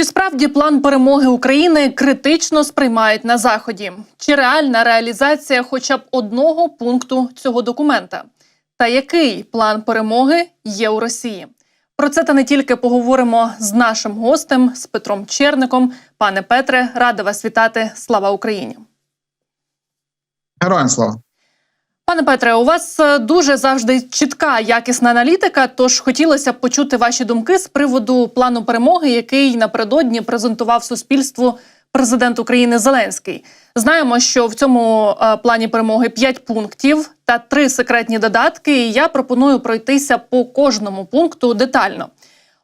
Чи справді план перемоги України критично сприймають на заході? Чи реальна реалізація хоча б одного пункту цього документа? Та який план перемоги є у Росії? Про це та не тільки поговоримо з нашим гостем, з Петром Черником. Пане Петре, рада вас вітати. Слава Україні! Героям слава. Пане Петре, у вас е, дуже завжди чітка якісна аналітика. Тож хотілося б почути ваші думки з приводу плану перемоги, який напередодні презентував суспільству президент України Зеленський. Знаємо, що в цьому е, плані перемоги 5 пунктів та три секретні додатки. І я пропоную пройтися по кожному пункту детально.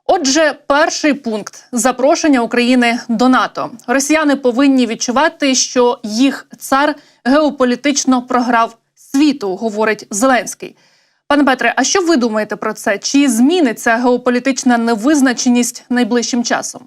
Отже, перший пункт запрошення України до НАТО. Росіяни повинні відчувати, що їх цар геополітично програв світу, говорить Зеленський. Пане Петре, а що ви думаєте про це? Чи зміниться геополітична невизначеність найближчим часом?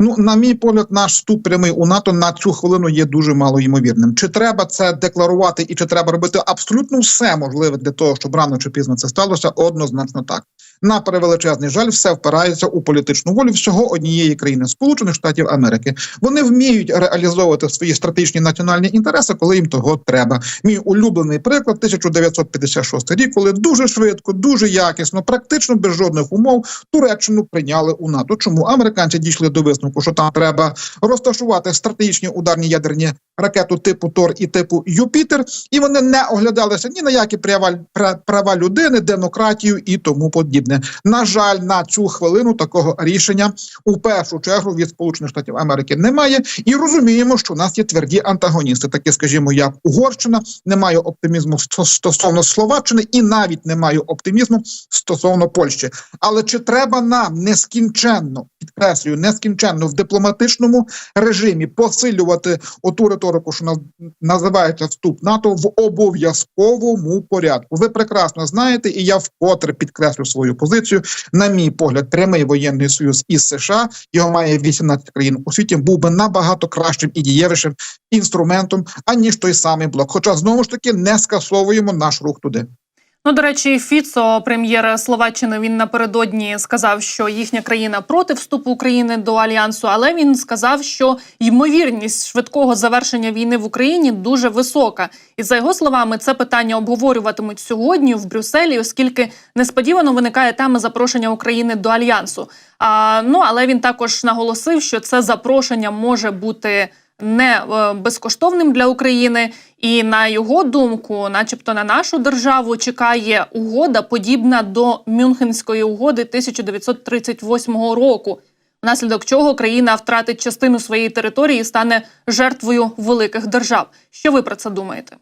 Ну, на мій погляд, наш вступ прямий у НАТО на цю хвилину є дуже мало ймовірним. Чи треба це декларувати, і чи треба робити абсолютно все можливе для того, щоб рано чи пізно це сталося? Однозначно так. На перевеличезний жаль, все впирається у політичну волю всього однієї країни Сполучених Штатів Америки. Вони вміють реалізовувати свої стратегічні національні інтереси, коли їм того треба. Мій улюблений приклад 1956 рік, коли дуже швидко, дуже якісно, практично без жодних умов Туреччину прийняли у НАТО. Чому американці дійшли до висновку, що там треба розташувати стратегічні ударні ядерні ракету типу Тор і типу Юпітер, і вони не оглядалися ні на які права, пра- права людини, демократію і тому подібне. На жаль, на цю хвилину такого рішення у першу чергу від Сполучених Штатів Америки немає. І розуміємо, що у нас є тверді антагоністи, такі, скажімо, як Угорщина, немає оптимізму стосовно Словаччини, і навіть немає оптимізму стосовно Польщі. Але чи треба нам нескінченно підкреслюю, нескінченно в дипломатичному режимі посилювати оту риторику, що наз- називається вступ НАТО в обов'язковому порядку? Ви прекрасно знаєте, і я вкотре підкреслю свою позицію. На мій погляд, прямий воєнний союз із США його має 18 країн у світі. Був би набагато кращим і дієвішим інструментом, аніж той самий блок. Хоча знову ж таки не скасовуємо наш рух туди. Ну, до речі, Фіцо, прем'єр Словаччини, він напередодні сказав, що їхня країна проти вступу України до альянсу, але він сказав, що ймовірність швидкого завершення війни в Україні дуже висока. І за його словами, це питання обговорюватимуть сьогодні в Брюсселі, оскільки несподівано виникає тема запрошення України до альянсу. А, ну але він також наголосив, що це запрошення може бути. Не е, безкоштовним для України, і на його думку, начебто, на нашу державу чекає угода, подібна до Мюнхенської угоди 1938 року, внаслідок чого країна втратить частину своєї території і стане жертвою великих держав. Що ви про це думаєте?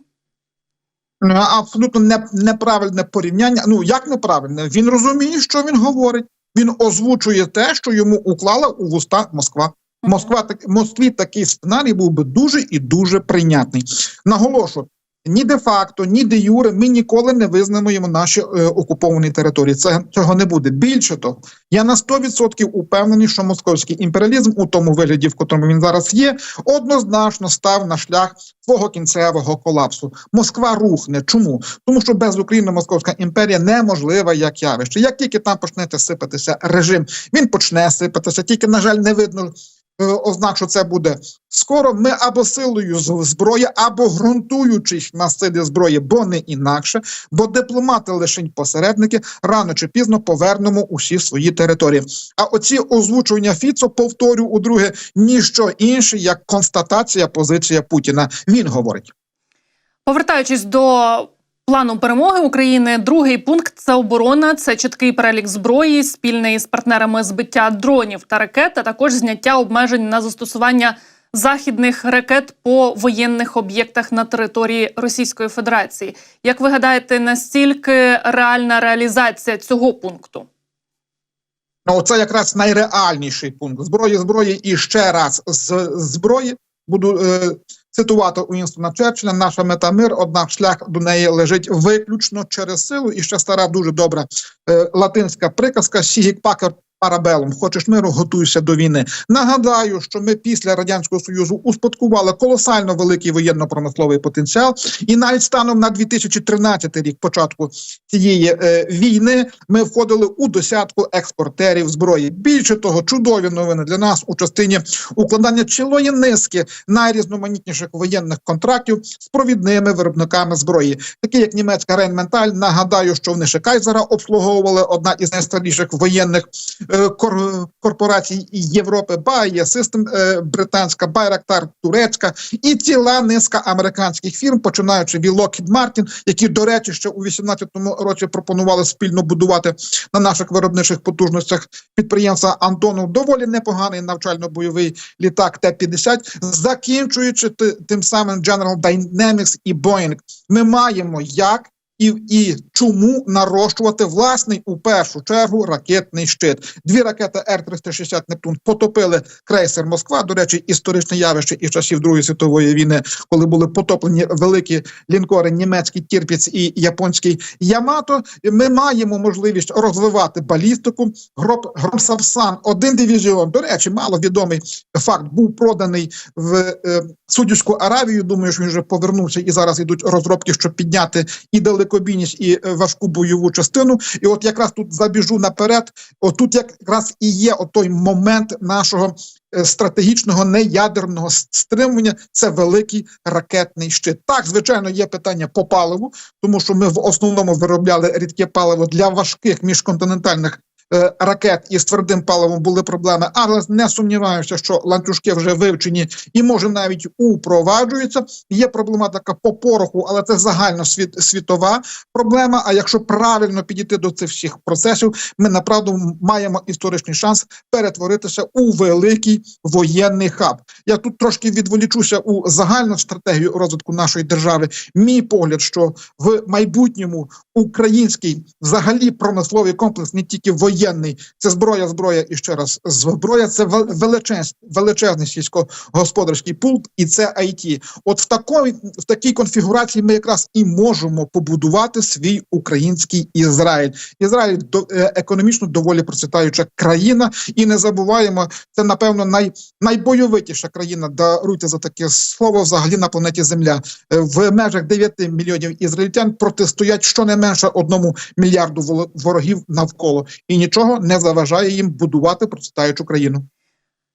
Ну, абсолютно не, неправильне порівняння. Ну як неправильне? Він розуміє, що він говорить. Він озвучує те, що йому уклала у вуста Москва. Москва так Москві такий сценарій був би дуже і дуже прийнятний. Наголошую. Ні де факто, ні де юре ми ніколи не визнаємо наші е, окуповані території. Це цього не буде. Більше того, я на 100% упевнений, що московський імперіалізм у тому вигляді, в котрому він зараз є, однозначно став на шлях свого кінцевого колапсу. Москва рухне. Чому? Тому що без України Московська імперія неможлива як явище. Як тільки там почнеться сипатися режим, він почне сипатися. Тільки на жаль, не видно ознак, що це буде скоро. Ми або силою зброї, або ґрунтуючись на силі зброї, бо не інакше. Бо дипломати лишень посередники рано чи пізно повернемо усі свої території. А оці озвучування Фіцо, повторю удруге, ніщо інше як констатація позиція Путіна. Він говорить. Повертаючись до плану перемоги України, другий пункт це оборона, це чіткий перелік зброї, спільний з партнерами збиття дронів та ракет, а також зняття обмежень на застосування західних ракет по воєнних об'єктах на території Російської Федерації. Як ви гадаєте, настільки реальна реалізація цього пункту? Ну, це якраз найреальніший пункт зброї, зброї і ще раз з зброї. Буду е, цитувати Уінстона Черчилля. Наша мета мир, однак шлях до неї лежить виключно через силу. І ще стара дуже добра е, латинська приказка Сігік Пакер парабелом. Хочеш миру, готуйся до війни. Нагадаю, що ми після радянського союзу успадкували колосально великий воєнно-промисловий потенціал, і навіть станом на 2013 рік, початку цієї е, війни, ми входили у десятку експортерів зброї. Більше того, чудові новини для нас у частині укладання цілої низки найрізноманітніших воєнних контрактів з провідними виробниками зброї, такі як німецька Рейнменталь. Нагадаю, що вони ще Кайзера обслуговували одна із найстаріших воєнних е, корпорацій Європи, Bayer System е, британська, Байрактар турецька і ціла низка американських фірм, починаючи від Lockheed Martin, які, до речі, ще у 18-му році пропонували спільно будувати на наших виробничих потужностях підприємства Антонов. Доволі непоганий навчально-бойовий літак Т-50, закінчуючи ти- тим самим General Dynamics і Boeing. Ми маємо як і, і чому нарощувати власний у першу чергу ракетний щит. Дві ракети Р-360 Нептун потопили крейсер Москва. До речі, історичне явище із часів Другої світової війни, коли були потоплені великі лінкори німецький Тірпіц і японський Ямато. Ми маємо можливість розвивати балістику. Гроб Громсавсан, один дивізіон. До речі, маловідомий факт був проданий в е, Судівську Аравію. Думаю, що він вже повернувся і зараз ідуть розробки, щоб підняти і далекобійність, і е, важку бойову частину. І от якраз тут забіжу наперед. Отут якраз і є той момент нашого е, стратегічного неядерного стримування. Це великий ракетний щит. Так, звичайно, є питання по паливу, тому що ми в основному виробляли рідке паливо для важких міжконтинентальних. Е, Ракет із твердим паливом були проблеми, але не сумніваюся, що ланцюжки вже вивчені і може навіть упроваджуються. Є проблематика по пороху, але це загально світ, світова проблема. А якщо правильно підійти до цих всіх процесів, ми направду маємо історичний шанс перетворитися у великий воєнний хаб. Я тут трошки відволічуся у загальну стратегію розвитку нашої держави. Мій погляд, що в майбутньому український взагалі промисловий комплекс, не тільки воєнний, це зброя, зброя і ще раз зброя. Це вел- величез, величезний сільськогосподарський пункт, і це IT. От в такої в такій конфігурації ми якраз і можемо побудувати свій український Ізраїль. Ізраїль до е, економічно доволі процвітаюча країна, і не забуваємо, це напевно най, найбойовитіша країна. Даруйте за таке слово взагалі на планеті Земля. Е, В межах 9 мільйонів ізраїльтян протистоять щонайменше одному мільярду ворогів навколо, і нічого не заважає їм будувати процвітаючу країну.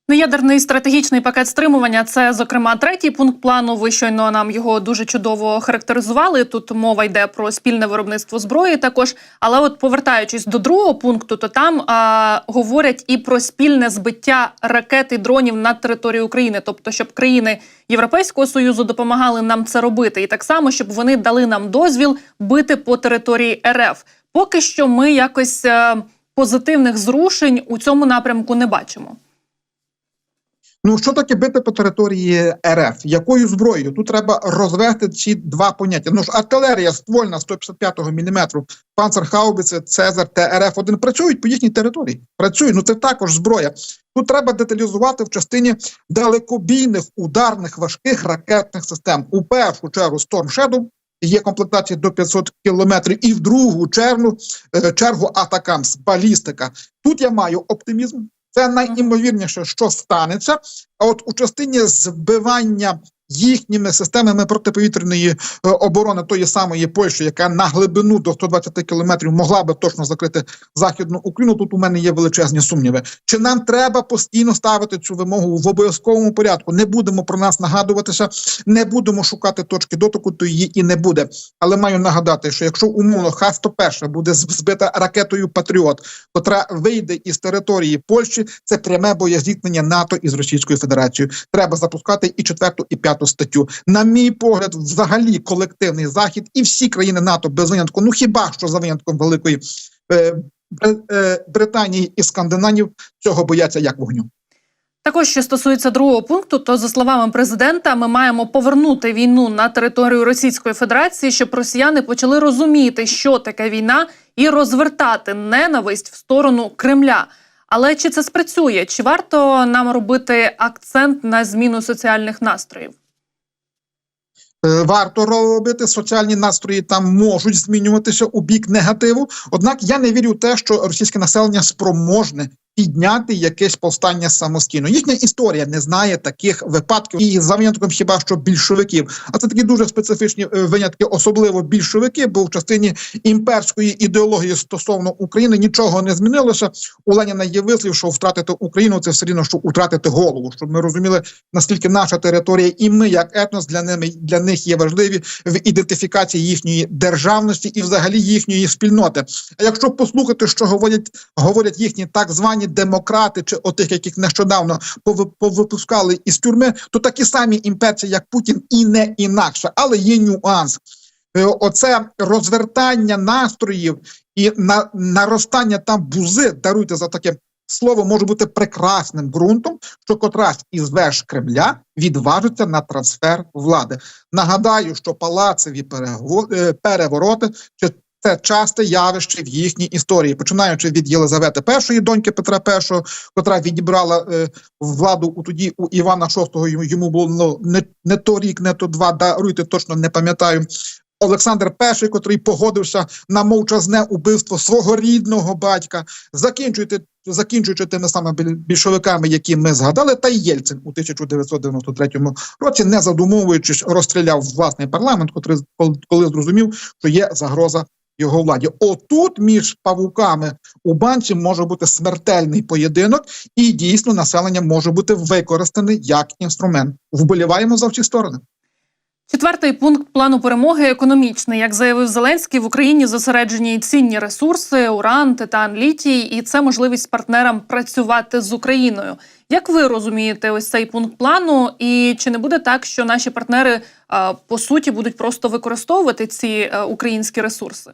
Неядерний стратегічний пакет стримування це, зокрема, третій пункт плану. Ви щойно нам його дуже чудово характеризували. Тут мова йде про спільне виробництво зброї. Також, але от повертаючись до другого пункту, то там а, говорять і про спільне збиття ракет і дронів над територією України, тобто, щоб країни Європейського союзу допомагали нам це робити, і так само, щоб вони дали нам дозвіл бити по території РФ. Поки що ми якось е, позитивних зрушень у цьому напрямку не бачимо. Ну що таке бити по території РФ? Якою зброєю? Тут треба розвести ці два поняття. Ну ж артилерія ствольна 155-го мм, панцерхаубиці, Цезар, ТРФ-1 працюють по їхній території. Працюють. Ну це також зброя. Тут треба деталізувати в частині далекобійних ударних важких ракетних систем. У першу чергу Storm Shadow, Є комплектація до 500 кілометрів, і в другу чергу, е, чергу Атакамс, балістика. Тут я маю оптимізм. Це найімовірніше, що станеться. А от у частині збивання їхніми системами протиповітряної е, оборони тої самої Польщі, яка на глибину до 120 кілометрів могла би точно закрити західну Україну. Тут у мене є величезні сумніви. Чи нам треба постійно ставити цю вимогу в обов'язковому порядку? Не будемо про нас нагадуватися, не будемо шукати точки дотику, то її і не буде. Але маю нагадати, що якщо умовно Х-101 буде збита ракетою Патріот, котра вийде із території Польщі, це пряме боєзіткнення НАТО із Російською Федерацією. Треба запускати і четверту, і п'яту статтю. На мій погляд, взагалі колективний захід і всі країни НАТО без винятку. Ну хіба що за винятком великої е, е, Британії і Скандинавів цього бояться як вогню. Також що стосується другого пункту, то за словами президента, ми маємо повернути війну на територію Російської Федерації, щоб росіяни почали розуміти, що таке війна, і розвертати ненависть в сторону Кремля. Але чи це спрацює? Чи варто нам робити акцент на зміну соціальних настроїв? Е, Варто робити соціальні настрої там можуть змінюватися у бік негативу. Однак я не вірю в те, що російське населення спроможне підняти якесь повстання самостійно. Їхня історія не знає таких випадків, і за винятком хіба що більшовиків. А це такі дуже специфічні е, винятки, особливо більшовики, бо в частині імперської ідеології стосовно України нічого не змінилося. У Леніна є вислів, що втратити Україну це все рівно, що втратити голову. Щоб ми розуміли, наскільки наша територія, і ми, як етнос, для ними для них є важливі в ідентифікації їхньої державності і взагалі їхньої спільноти. А якщо послухати, що говорять, говорять їхні так звані демократи, чи отих, яких нещодавно повипускали із тюрми, то такі самі імперці, як Путін, і не інакше, але є нюанс. Е, Оце розвертання настроїв і на наростання там бузи, даруйте за таке слово, може бути прекрасним ґрунтом, що котрась із веж Кремля відважиться на трансфер влади. Нагадаю, що палацеві перего- е, перевороти чи це часте явище в їхній історії, починаючи від Єлизавети І, доньки Петра І, котра відібрала е, владу у тоді у Івана VI, йому- було ну, не, не то рік, не то два, даруйте, точно не пам'ятаю. Олександр І, котрий погодився на мовчазне убивство свого рідного батька, закінчуйте, закінчуючи тими самими біль- більшовиками, які ми згадали, та й Єльцин у 1993 році, не задумовуючись, розстріляв власний парламент, котрий коли зрозумів, що є загроза його владі. Отут між павуками у банці може бути смертельний поєдинок, і дійсно населення може бути використане як інструмент. Вболіваємо за всі сторони. Четвертий пункт плану перемоги економічний. Як заявив Зеленський, в Україні зосереджені цінні ресурси, уран, титан, літій, і це можливість партнерам працювати з Україною. Як ви розумієте ось цей пункт плану? І чи не буде так, що наші партнери по суті будуть просто використовувати ці е, українські ресурси?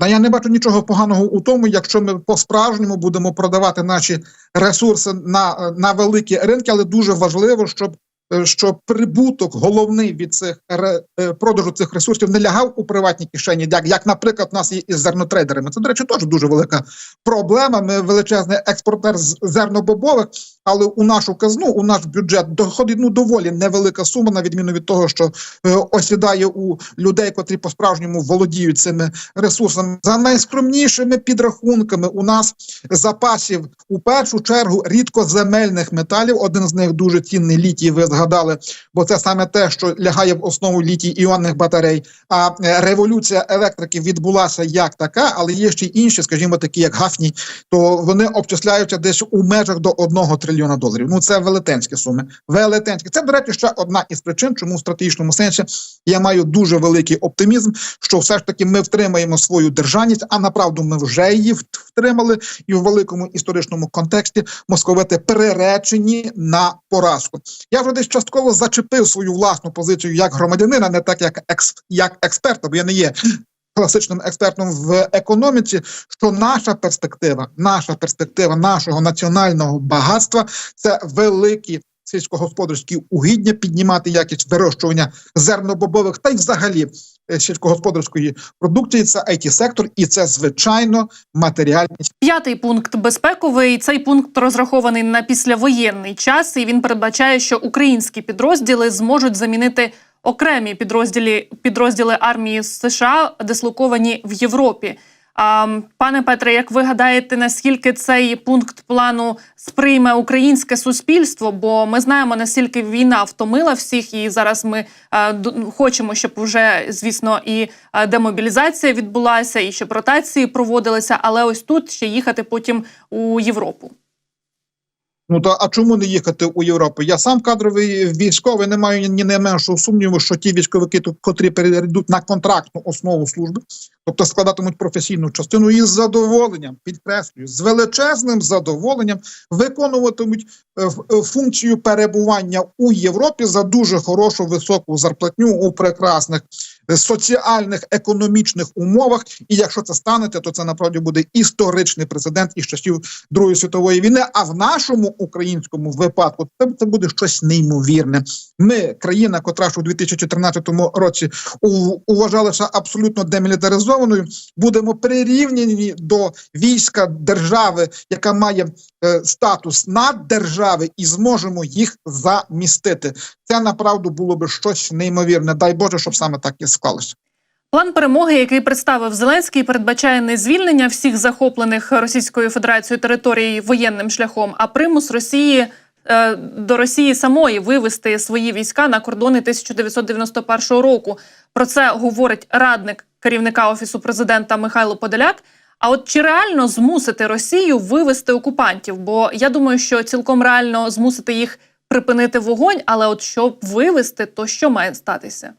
Та я не бачу нічого поганого у тому, якщо ми по-справжньому будемо продавати наші ресурси на, на великі ринки, але дуже важливо, щоб. е, Щоб прибуток головний від цих е, продажу цих ресурсів не лягав у приватні кишені, як, як наприклад, у нас є із зернотрейдерами. Це, до речі, теж дуже велика проблема. Ми величезний експортер з зернобобових, але у нашу казну, у наш бюджет доходить ну доволі невелика сума, на відміну від того, що е, осідає у людей, котрі по-справжньому володіють цими ресурсами. За найскромнішими підрахунками у нас запасів у першу чергу рідкоземельних металів. Один з них дуже цінний літій. Ви згадали, бо це саме те, що лягає в основу літій іонних батарей. А е, революція електрики відбулася як така, але є ще й інші, скажімо, такі як гафній, то вони обчисляються десь у межах до одного трильйона доларів. Ну це велетенські суми. Велетенські. Це, до речі, ще одна із причин, чому в стратегічному сенсі я маю дуже великий оптимізм, що все ж таки ми втримаємо свою державність, а направду ми вже її вт- втримали, і в великому історичному контексті московити приречені на поразку. Я вже десь частково зачепив свою власну позицію як громадянина, не так як екс, як експерта, бо я не є. Класичним експертом в економіці, що наша перспектива, наша перспектива нашого національного багатства це великі сільськогосподарські угіддя, піднімати якість вирощування зернобобових та й взагалі е, сільськогосподарської продукції. Це it сектор і це звичайно матеріальні П'ятий пункт безпековий. Цей пункт розрахований на післявоєнний час, і він передбачає, що українські підрозділи зможуть замінити окремі підрозділі підрозділи армії США, дислоковані в Європі. Пане Петре, як ви гадаєте, наскільки цей пункт плану сприйме українське суспільство? Бо ми знаємо, наскільки війна втомила всіх, і зараз ми хочемо, щоб вже звісно і демобілізація відбулася, і щоб ротації проводилися. Але ось тут ще їхати потім у Європу. Ну то а чому не їхати у Європу? Я сам кадровий військовий, не маю ні, ні найменшого сумніву, що ті військовики, котрі перейдуть на контрактну основу служби, тобто складатимуть професійну частину, і з задоволенням підкреслюю, з величезним задоволенням виконуватимуть е, е, функцію перебування у Європі за дуже хорошу високу зарплатню у прекрасних соціальних економічних умовах. І якщо це станете, то це направді буде історичний прецедент із часів Другої світової війни. А в нашому українському випадку це, це буде щось неймовірне. Ми, країна, котра ж у 2014 році у- вважалася абсолютно демілітаризованою, будемо прирівняні до війська держави, яка має е, статус наддержави, і зможемо їх замістити. Це направду було би щось неймовірне. Дай Боже, щоб саме так і склалося. План перемоги, який представив Зеленський, передбачає не звільнення всіх захоплених Російською Федерацією територій воєнним шляхом, а примус Росії е, до Росії самої вивести свої війська на кордони 1991 року. Про це говорить радник керівника офісу президента Михайло Подоляк. А от чи реально змусити Росію вивести окупантів? Бо я думаю, що цілком реально змусити їх припинити вогонь, але от щоб вивести, то що має статися?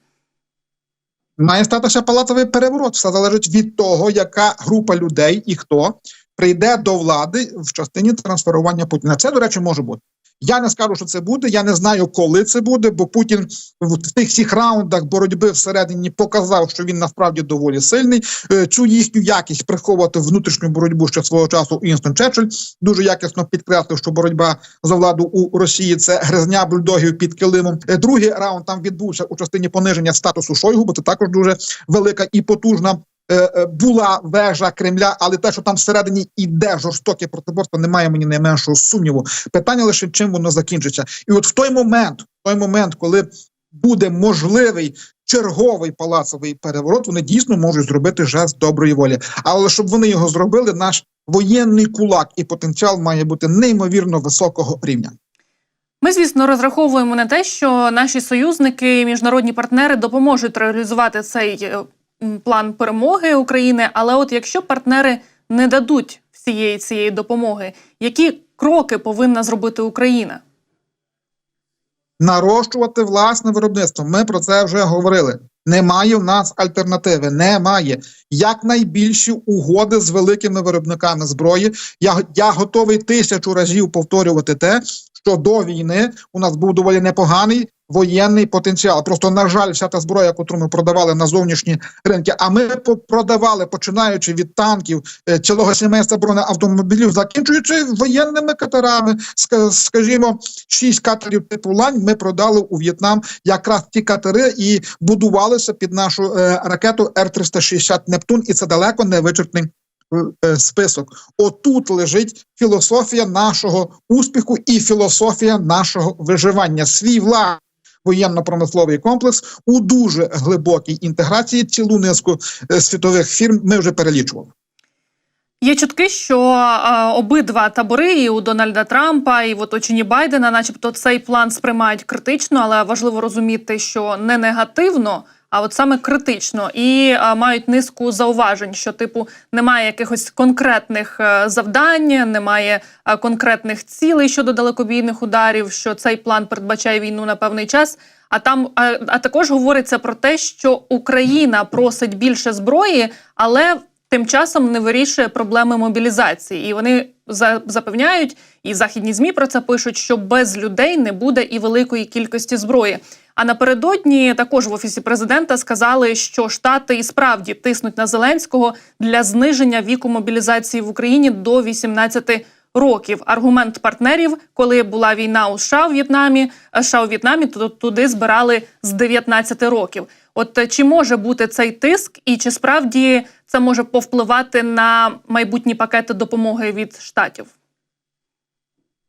Має статися палатовий переворот. Все залежить від того, яка група людей і хто прийде до влади в частині трансферування Путіна. Це, до речі, може бути. Я не скажу, що це буде. Я не знаю, коли це буде, бо Путін в тих всіх раундах боротьби всередині показав, що він насправді доволі сильний. Е, Цю їхню якість приховувати внутрішню боротьбу ще свого часу Інстон Черчилль дуже якісно підкреслив, що боротьба за владу у Росії це гризня бульдогів під килимом. Е, Другий раунд там відбувся у частині пониження статусу Шойгу, бо це також дуже велика і потужна. Е, е, Була вежа Кремля, але те, що там всередині іде жорстоке протиборство, немає мені найменшого сумніву. Питання лише чим воно закінчиться. І от в той момент, в той момент, коли буде можливий черговий палацовий переворот, вони дійсно можуть зробити жест доброї волі. Але щоб вони його зробили, наш воєнний кулак і потенціал має бути неймовірно високого рівня. Ми, звісно, розраховуємо на те, що наші союзники, міжнародні партнери допоможуть реалізувати цей е, план перемоги України. Але от якщо партнери не дадуть всієї цієї допомоги, які кроки повинна зробити Україна? нарощувати власне виробництво. Ми про це вже говорили. Немає в нас альтернативи. Немає якнайбільші угоди з великими виробниками зброї. Я, я готовий тисячу разів повторювати те, що до війни у нас був доволі непоганий воєнний потенціал. Просто на жаль, вся та зброя, яку ми продавали на зовнішні ринки. А ми продавали, починаючи від танків, е, цілого сімейства бронеавтомобілів, закінчуючи воєнними катерами. Ска- Скажімо, шість катерів типу лань ми продали у В'єтнам якраз ті катери і будувалися під нашу е, ракету Р-360 Нептун, і це далеко не вичерпний. е, Список отут лежить філософія нашого успіху і філософія нашого виживання. Свій власний воєнно-промисловий комплекс у дуже глибокій інтеграції. Цілу низку е, світових фірм ми вже перелічували. Є чутки, що е, обидва табори і у Дональда Трампа, і в оточенні Байдена, начебто, цей план сприймають критично, але важливо розуміти, що не негативно, а от саме критично, і а, мають низку зауважень, що типу немає якихось конкретних а, завдань, немає а, конкретних цілей щодо далекобійних ударів. Що цей план передбачає війну на певний час. А там а, а також говориться про те, що Україна просить більше зброї, але тим часом не вирішує проблеми мобілізації. І вони за- запевняють, і західні змі про це пишуть, що без людей не буде і великої кількості зброї. А напередодні також в офісі президента сказали, що штати і справді тиснуть на Зеленського для зниження віку мобілізації в Україні до 18 років. Аргумент партнерів, коли була війна у США у В'єтнамі, США у В'єтнамі, то туди збирали з 19 років. От е, чи може бути цей тиск, і чи справді це може повпливати на майбутні пакети допомоги від штатів?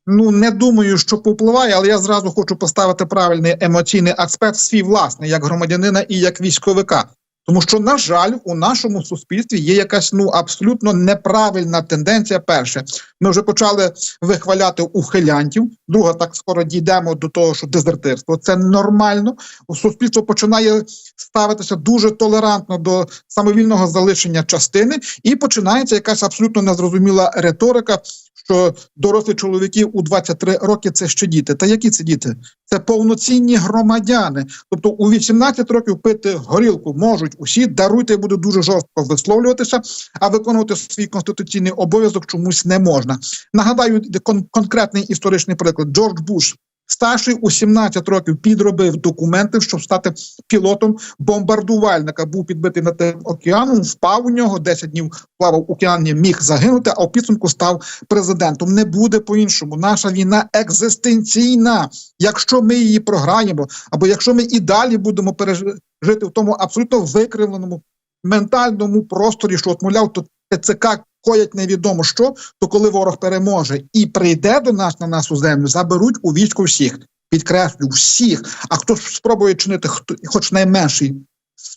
Ну не думаю, що попливає, але я зразу хочу поставити правильний емоційний аспект свій власний, як громадянина і як військовика. Тому що, на жаль, у нашому суспільстві є якась ну абсолютно неправильна тенденція. Перше, ми вже почали вихваляти ухилянтів. Друге, так скоро дійдемо до того, що дезертирство це нормально. Суспільство починає ставитися дуже толерантно до самовільного залишення частини, і починається якась абсолютно незрозуміла риторика. Що дорослі чоловіки у 23 роки це ще діти. Та які це діти? Це повноцінні громадяни. Тобто у 18 років пити горілку можуть усі, даруйте, я буду дуже жорстко висловлюватися, а виконувати свій конституційний обов'язок чомусь не можна. Нагадаю, кон- конкретний історичний приклад. Джордж Буш, старший у 17 років, підробив документи, щоб стати пілотом бомбардувальника. Був підбитий над тим океаном, впав у нього 10 днів плавав океані, міг загинути, а у підсумку став президентом. Не буде по-іншому. Наша війна екзистенційна. Якщо ми її програємо, або якщо ми і далі будемо пережити в тому абсолютно викривленому ментальному просторі, що от мовляв, то ТЦК коять невідомо що, то коли ворог переможе і прийде до нас на нашу землю, заберуть у військо всіх. Підкреслю всіх. А хто спробує чинити хто хоч найменший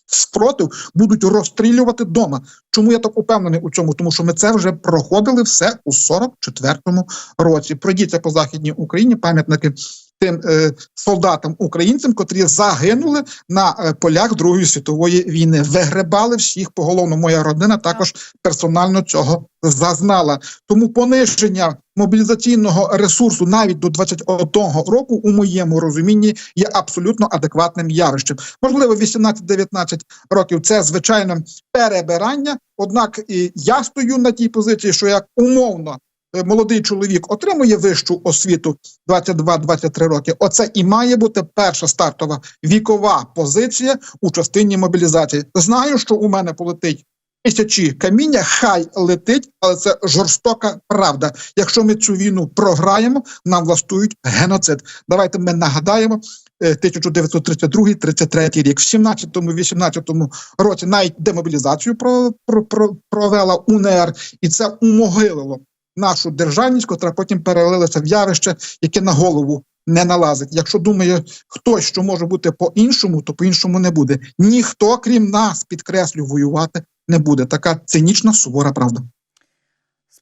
спротив, будуть розстрілювати дома. Чому я так упевнений у цьому? Тому що ми це вже проходили все у 44-му році. Пройдіться по західній Україні пам'ятники тим е, солдатам українцям, котрі загинули на е, полях Другої світової війни. Вигребали всіх поголовно. Моя родина також персонально цього зазнала. Тому пониження мобілізаційного ресурсу навіть до 21 року, у моєму розумінні, є абсолютно адекватним явищем. Можливо, 18-19 років це звичайно перебирання. Однак і я стою на тій позиції, що як умовно молодий чоловік отримує вищу освіту 22-23 роки. Оце і має бути перша стартова вікова позиція у частині мобілізації. Знаю, що у мене полетить. Тисячі каміння, хай летить, але це жорстока правда. Якщо ми цю війну програємо, нам влаштують геноцид. Давайте ми нагадаємо е, 1932-33 рік. В 17-18 році навіть демобілізацію про, про, про, провела УНР, і це умогилило нашу державність, котра потім перелилася в явище, яке на голову не налазить. Якщо думає хтось, що може бути по-іншому, то по-іншому не буде. Ніхто, крім нас, підкреслю, воювати не буде. Така цинічна сувора правда.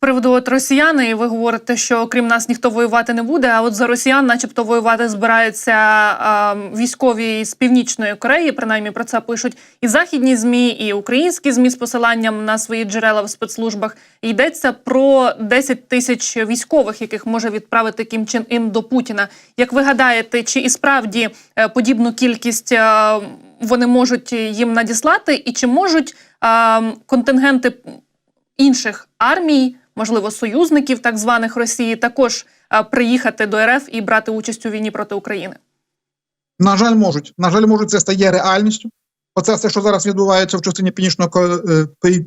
Приводу от росіяни, ви говорите, що крім нас ніхто воювати не буде. А от за росіян, начебто, воювати збираються а, військові з північної Кореї. Принаймні про це пишуть і західні змі, і українські змі з посиланням на свої джерела в спецслужбах. Йдеться про 10 тисяч військових, яких може відправити Кім Чен Ін до Путіна. Як ви гадаєте, чи і справді е, подібну кількість е, вони можуть їм надіслати, і чи можуть е, контингенти інших армій? Можливо, союзників так званих Росії, також приїхати до РФ і брати участь у війні проти України? На жаль, можуть. На жаль, можуть це стає реальністю. Оце все, що зараз відбувається в частині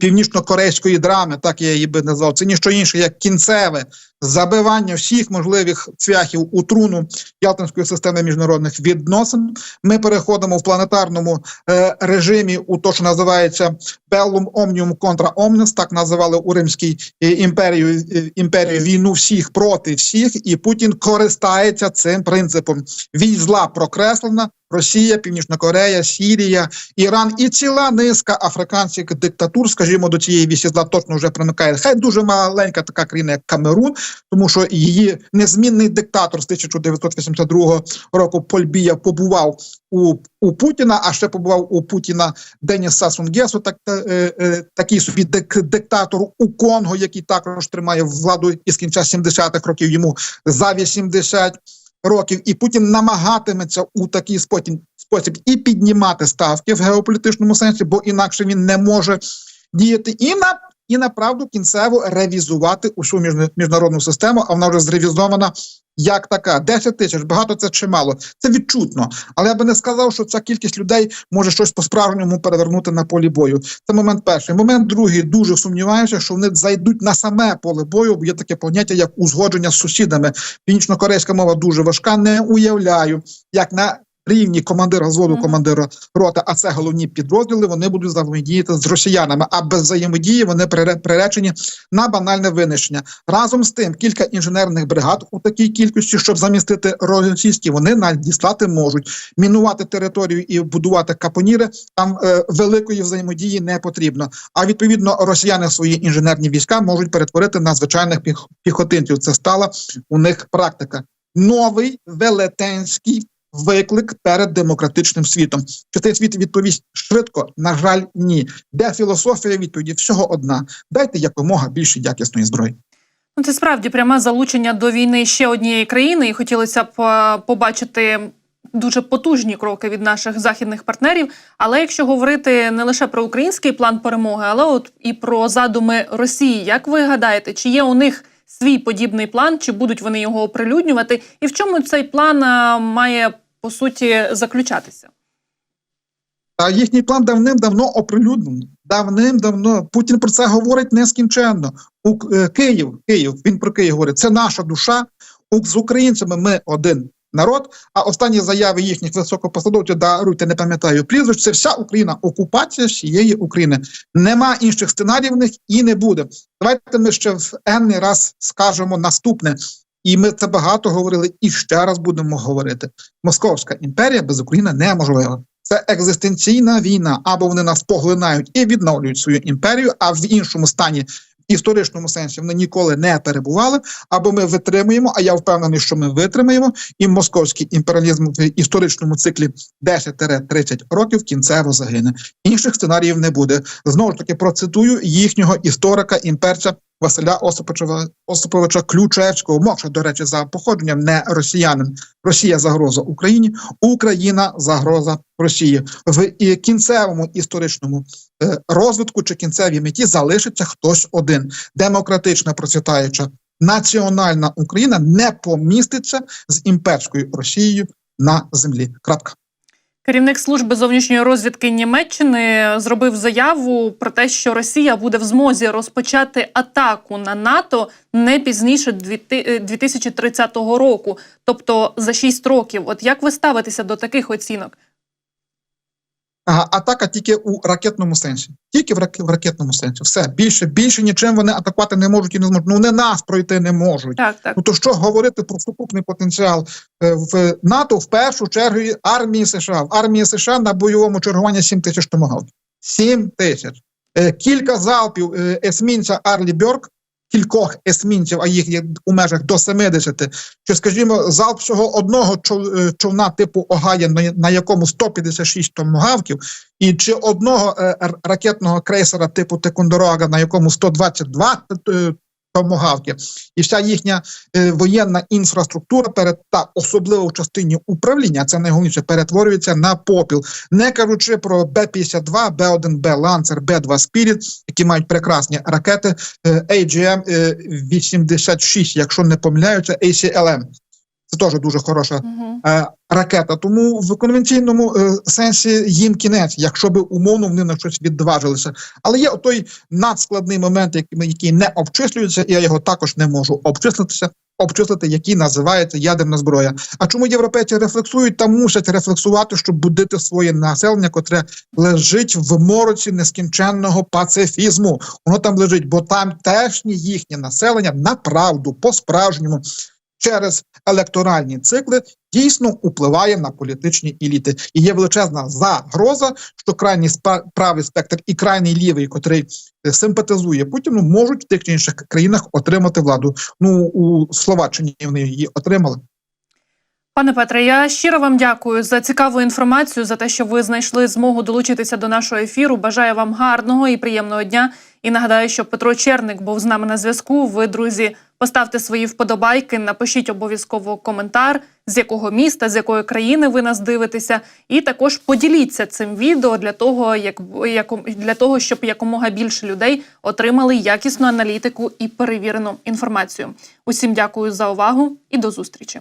північно-корейської драми, так я її би назвав. Це ніщо інше, як кінцеве забивання всіх можливих цвяхів у труну Ялтинської системи міжнародних відносин. Ми переходимо в планетарному е, режимі у то, що називається Bellum Omnium contra Omnes, так називали у Римській е, імперії е, імперії війну всіх проти всіх, і Путін користається цим принципом. Вій зла прокреслена. Росія, Північна Корея, Сірія, Іран і ціла низка африканських диктатур, скажімо, до цієї вісі зла точно вже примикає. Хай дуже маленька така країна, як Камерун, тому що її незмінний диктатор з 1982 року Польбія побував у у Путіна, а ще побував у Путіна Деніс Сасунгесу, так е, е, такий собі дик, диктатор у Конго, який також тримає владу із кінця 70-х років йому за 80 років, і Путін намагатиметься у такий спосіб, і піднімати ставки в геополітичному сенсі, бо інакше він не може діяти. І на і направду кінцево ревізувати усю міжнародну систему, а вона вже зревізована як така. 10 тисяч, багато це чи мало. Це відчутно. Але я би не сказав, що ця кількість людей може щось по-справжньому перевернути на полі бою. Це момент перший. Момент другий дуже сумніваюся, що вони зайдуть на саме поле бою, бо є таке поняття, як узгодження з сусідами. Північно-корейська мова дуже важка. Не уявляю, як на рівні командира взводу, командира роти, а це головні підрозділи. Вони будуть взаємодіяти з росіянами. А без взаємодії вони приречені на банальне винищення. Разом з тим, кілька інженерних бригад у такій кількості, щоб замістити російські, вони надіслати можуть мінувати територію і будувати капоніри. Там е, великої взаємодії не потрібно. А відповідно, росіяни свої інженерні війська можуть перетворити на звичайних піх піхотинців. Це стала у них практика. Новий велетенський виклик перед демократичним світом. Чи цей світ відповість швидко? На жаль, ні. Де філософія відповіді? Всього одна: дайте якомога більше якісної зброї. Ну, це справді пряме залучення до війни ще однієї країни, і хотілося б е, побачити. Дуже потужні кроки від наших західних партнерів. Але якщо говорити не лише про український план перемоги, але от і про задуми Росії, як ви гадаєте, чи є у них свій подібний план, чи будуть вони його оприлюднювати, і в чому цей план має по суті заключатися? А їхній план давним-давно оприлюднений. Давним-давно Путін про це говорить нескінченно. У е, Київ, Київ, він про Київ говорить, це наша душа. З українцями ми один народ. А останні заяви їхніх високопосадовців, даруйте, не пам'ятаю прізвищ, це вся Україна, окупація всієї України. Нема інших сценаріїв в них і не буде. Давайте ми ще в енний раз скажемо наступне. І ми це багато говорили і ще раз будемо говорити. Московська імперія без України неможлива. Це екзистенційна війна, або вони нас поглинають і відновлюють свою імперію, а в іншому стані. Історичному сенсі вони ніколи не перебували, або ми витримуємо, а я впевнений, що ми витримаємо, і московський імперіалізм в історичному циклі 10-30 років кінцево загине. Інших сценаріїв не буде. Знову ж таки процитую їхнього історика імперця Василя Осиповича, Осиповича Ключевського, мовша, до речі, за походженням не росіянин. Росія загроза Україні, Україна загроза Росії. В кінцевому історичному розвитку чи кінцевій меті залишиться хтось один. Демократична процвітаюча національна Україна не поміститься з імперською Росією на землі. Крапка. Керівник служби зовнішньої розвідки Німеччини зробив заяву про те, що Росія буде в змозі розпочати атаку на НАТО не пізніше 2030 року, тобто за 6 років. От як ви ставитеся до таких оцінок? Атака тільки у ракетному сенсі. Тільки в, рак... в ракетному сенсі. Все більше більше нічим вони атакувати не можуть і не зможуть. Ну вони нас пройти не можуть. Так, так. Ну то що говорити про сукупний потенціал Е, в НАТО в першу чергу армії США. В армії США на бойовому чергуванні 7 тисяч томагавків. 7 тисяч. Е, Кілька залпів е, есмінця Арлі Бьорк, кількох есмінців, а їх є у межах до 70, чи, скажімо, залп всього одного е, човна типу Огая, на, якому 156 томагавків, і чи одного е, ракетного крейсера типу Текундорога, на якому 122 е, томагавки, і вся їхня е, воєнна інфраструктура перед та особливо в частині управління, це найголовніше, перетворюється на попіл. Не кажучи про Б-52, Б-1Б Ланцер, Б-2 Спіріт, які мають прекрасні ракети е, AGM-86, якщо не помиляються, ACLM. Це теж дуже хороша е, ракета. Тому в конвенційному е, сенсі їм кінець, якщо би умовно вони на щось відважилися. Але є той надскладний момент, який, який не обчислюється, і я його також не можу обчислитися. Обчислити, який називається ядерна зброя. А чому європейці рефлексують та мусять рефлексувати, щоб будити своє населення, котре лежить в мороці нескінченного пацифізму? Воно там лежить, бо там теж їхнє населення направду, по-справжньому, через електоральні цикли дійсно впливає на політичні еліти. І є величезна загроза, що крайній правий спектр і крайній лівий, котрий е, симпатизує Путіну, можуть в тих чи інших країнах отримати владу. Ну у Словаччині вони її отримали. Пане Петре, я щиро вам дякую за цікаву інформацію, за те, що ви знайшли змогу долучитися до нашого ефіру. Бажаю вам гарного і приємного дня. І нагадаю, що Петро Черник був з нами на зв'язку. Ви, друзі, поставте свої вподобайки, напишіть обов'язково коментар, з якого міста, з якої країни ви нас дивитеся, і також поділіться цим відео для того, як, для того, щоб якомога більше людей отримали якісну аналітику і перевірену інформацію. Усім дякую за увагу і до зустрічі.